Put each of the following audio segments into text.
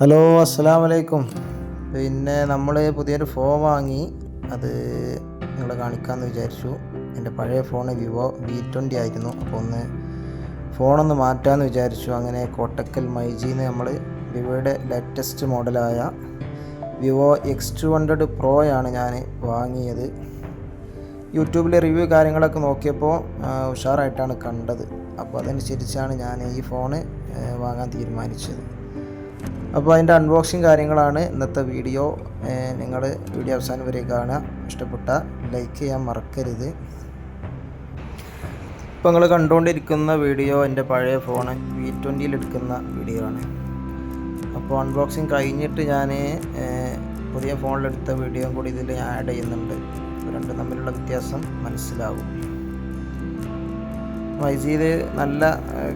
Hello അസ്സാം വലൈക്കും പിന്നെ നമ്മൾ പുതിയൊരു ഫോൺ വാങ്ങി. അത് നിങ്ങളെ കാണിക്കാമെന്ന് വിചാരിച്ചു. എന്റെ പഴയ ഫോൺ വിവോ വി ട്വന്റി ആയിരുന്നു. അപ്പോൾ ഒന്ന് ഫോണൊന്ന് മാറ്റാമെന്ന് വിചാരിച്ചു. അങ്ങനെ കോട്ടക്കൽ മൈജിന്ന് നമ്മൾ വിവോയുടെ ലേറ്റസ്റ്റ് മോഡലായ വിവോ എക്സ് ടു ഹൺഡ്രഡ് പ്രോയാണ് ഞാൻ വാങ്ങിയത്. യൂട്യൂബിലെ റിവ്യൂ കാര്യങ്ങളൊക്കെ നോക്കിയപ്പോൾ ഉഷാറായിട്ടാണ് കണ്ടത്. അപ്പോൾ അതനുസരിച്ചാണ് ഞാൻ ഈ ഫോണ് വാങ്ങാൻ തീരുമാനിച്ചത്. അപ്പോൾ അതിന്റെ അൺബോക്സിങ് കാര്യങ്ങളാണ് ഇന്നത്തെ വീഡിയോ നിങ്ങൾ വീഡിയോ അവസാനം വരെ കാണുക. ഇഷ്ടപ്പെട്ട ലൈക്ക് ചെയ്യാൻ മറക്കരുത്. ഇപ്പോൾ നിങ്ങൾ കണ്ടുകൊണ്ടിരിക്കുന്ന വീഡിയോ എന്റെ പഴയ ഫോണ് വി ട്വന്റിയിൽ എടുക്കുന്ന വീഡിയോ ആണ്. അപ്പോൾ അൺബോക്സിങ് കഴിഞ്ഞിട്ട് ഞാൻ പുതിയ ഫോണിലെടുത്ത വീഡിയോയും കൂടി ഇതിൽ ഞാൻ ആഡ് ചെയ്യുന്നുണ്ട് രണ്ടും തമ്മിലുള്ള വ്യത്യാസം മനസ്സിലാവും. വൈസിയിൽ നല്ല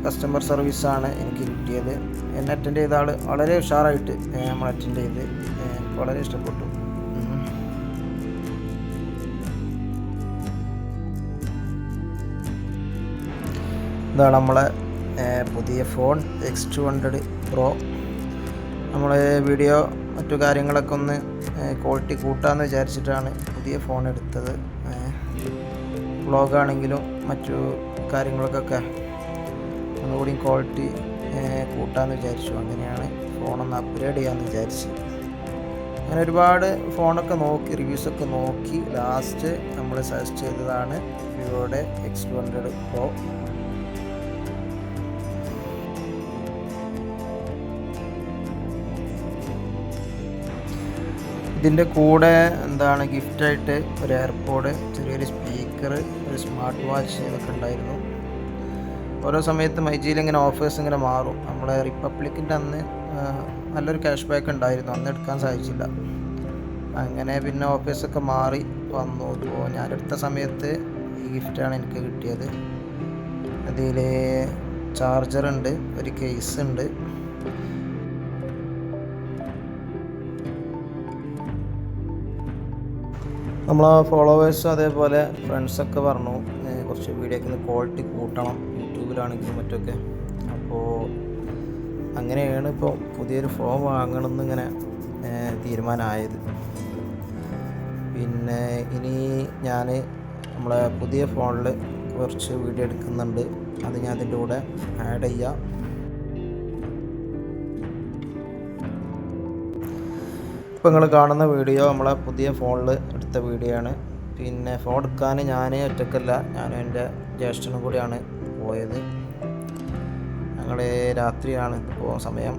കസ്റ്റമർ സർവീസാണ് എനിക്ക് കിട്ടിയത്. എന്നെ അറ്റൻഡ് ചെയ്ത ആൾ വളരെ ഉഷാറായിട്ട് നമ്മൾ അറ്റൻഡ് ചെയ്ത് വളരെ ഇഷ്ടപ്പെട്ടു. ഇതാണ് നമ്മളെ പുതിയ phone X two hundred pro നമ്മൾ വീഡിയോ മറ്റു കാര്യങ്ങളൊക്കെ ഒന്ന് ക്വാളിറ്റി കൂട്ടാമെന്ന് വിചാരിച്ചിട്ടാണ് പുതിയ ഫോൺ എടുത്തത്. വ്ളോഗാണെങ്കിലും മറ്റു കാര്യങ്ങൾക്കൊക്കെ ഒന്നുകൂടി ക്വാളിറ്റി കൂട്ടാമെന്ന് വിചാരിച്ചു. അങ്ങനെയാണ് ഫോണൊന്ന് അപ്ഗ്രേഡ് ചെയ്യാമെന്ന് വിചാരിച്ച്. അങ്ങനെ ഒരുപാട് ഫോണൊക്കെ നോക്കി റിവ്യൂസൊക്കെ നോക്കി ലാസ്റ്റ് നമ്മൾ സജസ്റ്റ് ചെയ്തതാണ് വിവോയുടെ എക്സ് ടു ഹൺഡ്രഡ് പ്രോ ഇതിന്റെ കൂടെ എന്താണ് ഗിഫ്റ്റായിട്ട് ഒരു എയർപോഡ് ചെറിയൊരു സ്പീക്കർ ഒരു സ്മാർട്ട് വാച്ച് ഇതൊക്കെ ഉണ്ടായിരുന്നു. ഓരോ സമയത്ത് മൈജിയിൽ ഇങ്ങനെ ഓഫേഴ്സ് ഇങ്ങനെ മാറും. നമ്മളെ റിപ്പബ്ലിക്കിന്റെ അന്ന് നല്ലൊരു ക്യാഷ് ബാക്ക് ഉണ്ടായിരുന്നു. അന്ന് എടുക്കാൻ സാധിച്ചില്ല. അങ്ങനെ പിന്നെ ഓഫീസൊക്കെ മാറി വന്നു. ഇപ്പോൾ ഞാനെടുത്ത സമയത്ത് ഈ ഗിഫ്റ്റാണ് എനിക്ക് കിട്ടിയത്. അതിൽ ചാർജറുണ്ട് ഒരു കേസ് ഉണ്ട്. നമ്മളെ ഫോളോവേഴ്സ് അതേപോലെ ഫ്രണ്ട്സൊക്കെ പറഞ്ഞു കുറച്ച് വീഡിയോക്ക് ഒന്ന് ക്വാളിറ്റി കൂട്ടണം യൂട്യൂബിലാണെങ്കിലും മറ്റൊക്കെ. അപ്പോൾ അങ്ങനെയാണ് ഇപ്പോൾ പുതിയൊരു ഫോൺ വാങ്ങണമെന്ന് ഇങ്ങനെ തീരുമാനമായത്. പിന്നെ ഇനി ഞാൻ നമ്മളെ പുതിയ ഫോണിൽ കുറച്ച് വീഡിയോ എടുക്കുന്നുണ്ട്. അത് ഞാൻ അതിന്റെ കൂടെ ആഡ് ചെയ്യാം. ഇപ്പോൾ നിങ്ങൾ കാണുന്ന വീഡിയോ നമ്മളെ പുതിയ ഫോണിൽ എടുത്ത വീഡിയോ ആണ്. പിന്നെ ഫോൺ എടുക്കാൻ ഞാൻ ഒറ്റക്കല്ല. ഞാനും എന്റെ ജ്യേഷ്ഠനും കൂടിയാണ് പോയത്. ഞങ്ങൾ രാത്രിയാണ് ഇപ്പോൾ സമയം.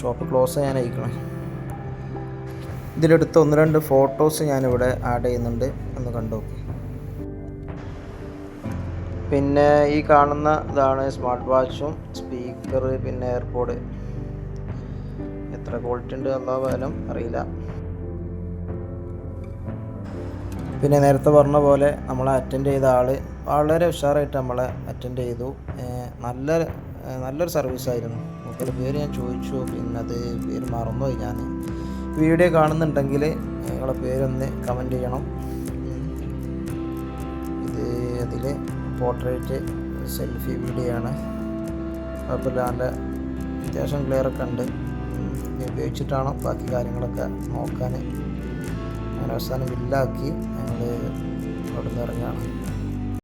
ഷോപ്പ് ക്ലോസ് ചെയ്യാൻ അയക്കണം ഇതിലെടുത്ത ഒന്ന് രണ്ട് ഫോട്ടോസ് ഞാനിവിടെ ആഡ് ചെയ്യുന്നുണ്ട്. ഒന്ന് കണ്ടു പിന്നെ ഈ കാണുന്ന ഇതാണ് സ്മാർട്ട് വാച്ചും സ്പീക്കർ പിന്നെ എയർപോഡ്. എത്ര ക്വാളിറ്റി ഉണ്ട് അല്ലാതായാലും അറിയില്ല. പിന്നെ നേരത്തെ പറഞ്ഞ പോലെ നമ്മളെ അറ്റൻഡ് ചെയ്ത ആൾ വളരെ ഉഷാറായിട്ട് നമ്മളെ അറ്റൻഡ് ചെയ്തു. നല്ല നല്ലൊരു സർവീസ് ആയിരുന്നു. മൂപ്പര് പേര് ഞാൻ ചോദിച്ചു പിന്നെ അത് പേര് മറന്നുപോയി ഞാൻ. വീഡിയോ കാണുന്നുണ്ടെങ്കിൽ നിങ്ങളെ പേരൊന്ന് കമന്റ് ചെയ്യണം. ഇത് അതിൽ പോർട്രേറ്റ് സെൽഫി വീഡിയോ ആണ്. കുഴപ്പമില്ല നല്ല അത്യാവശ്യം ക്ലിയർ ഒക്കെ ഉണ്ട്. ഉപയോഗിച്ചിട്ടാണ്? ബാക്കി കാര്യങ്ങളൊക്കെ നോക്കാൻ അങ്ങനെ അവസാനം ബില്ലാക്കി ഞങ്ങൾ അവിടെ നിന്ന് ഇറങ്ങുകയാണ്.